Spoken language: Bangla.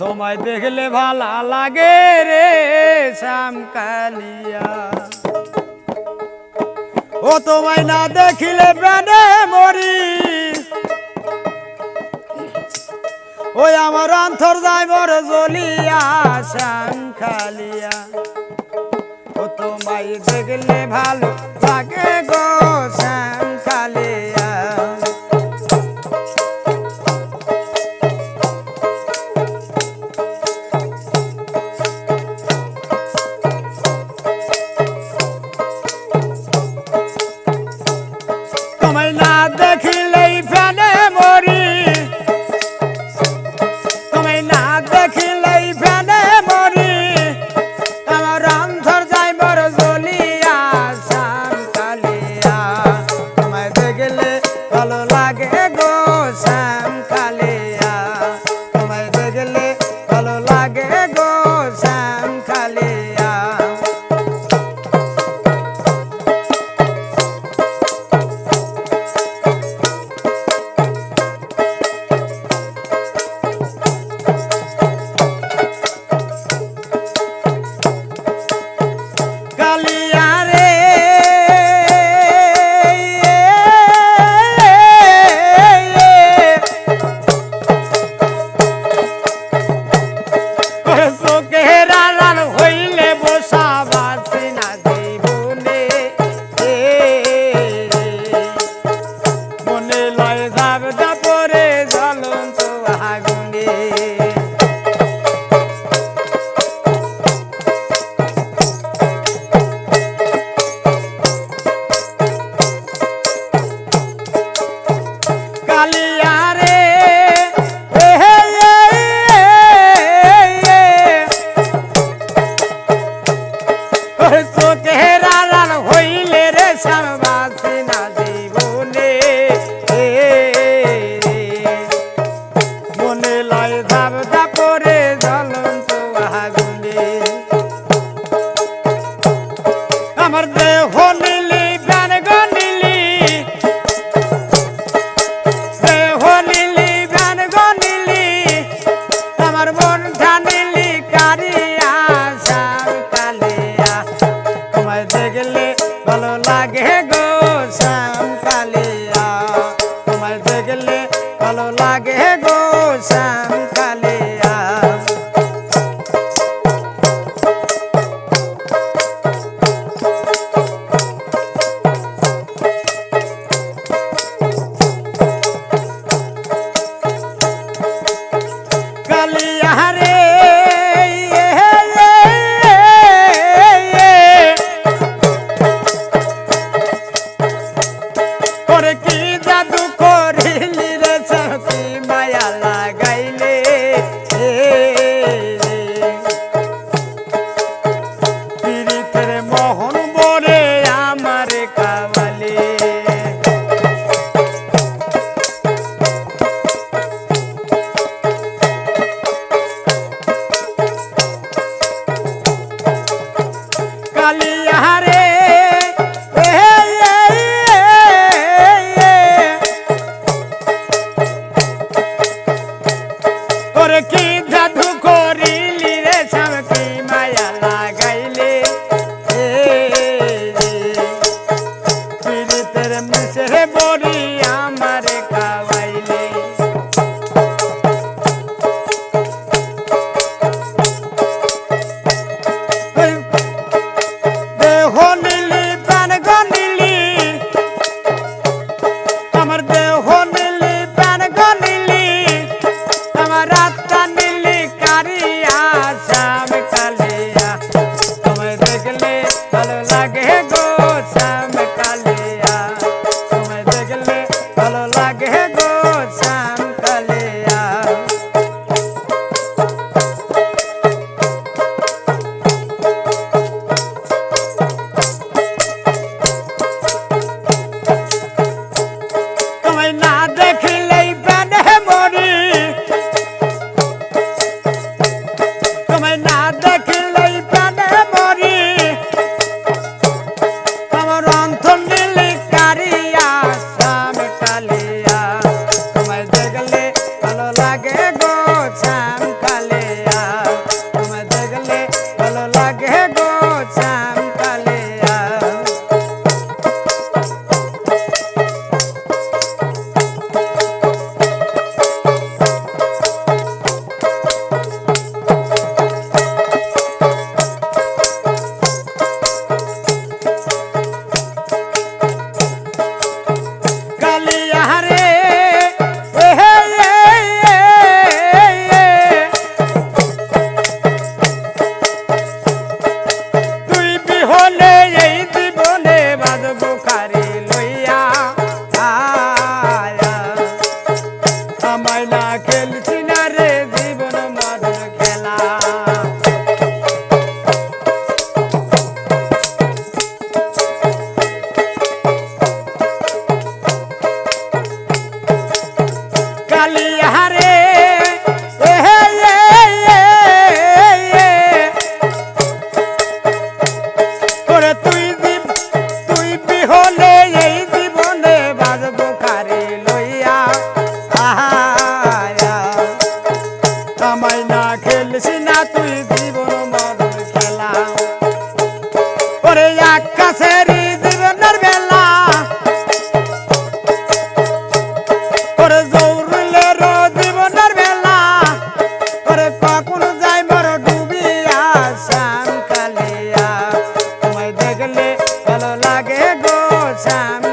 তোমায় দেখলে ভালা লাগে রে শ্যামকালিয়া। ও তোমায় না দেখিলে প্রাণে মরি। ওই আমার অন্তর যায় মর জলিয়া শ্যাম খালিয়া ও তোমায় দেখলে ভালো লাগে গো শ্যাম গো শান্তা देगले भलो लागे गो श्याम कालिया। तुम देगले भलो लागे गो श्याम कालिया। तुम्हें ना देख ले बने मोरी। तुम्हें ना देख মাইনা খেলছি না রে জীবন মরণ খেলা। গো স্বামী